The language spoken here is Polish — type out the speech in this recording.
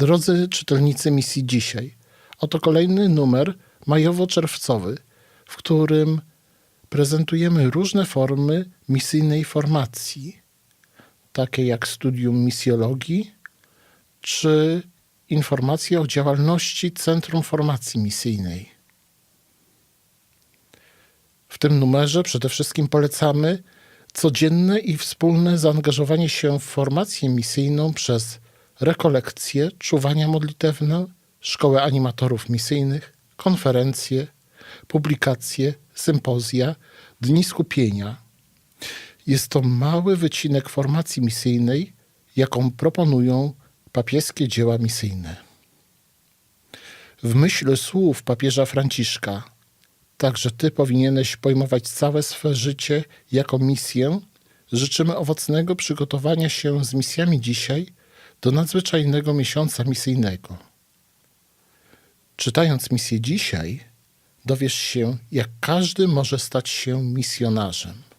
Drodzy czytelnicy misji dzisiaj, oto kolejny numer majowo-czerwcowy, w którym prezentujemy różne formy misyjnej formacji, takie jak studium misjologii czy informacje o działalności Centrum Formacji Misyjnej. W tym numerze przede wszystkim polecamy codzienne i wspólne zaangażowanie się w formację misyjną przez rekolekcje, czuwania modlitewne, szkołę animatorów misyjnych, konferencje, publikacje, sympozja, dni skupienia. Jest to mały wycinek formacji misyjnej, jaką proponują papieskie dzieła misyjne. W myśl słów papieża Franciszka, także ty powinieneś pojmować całe swe życie jako misję. Życzymy owocnego przygotowania się z misjami dzisiaj do nadzwyczajnego miesiąca misyjnego. Czytając misję dzisiaj, dowiesz się, jak każdy może stać się misjonarzem.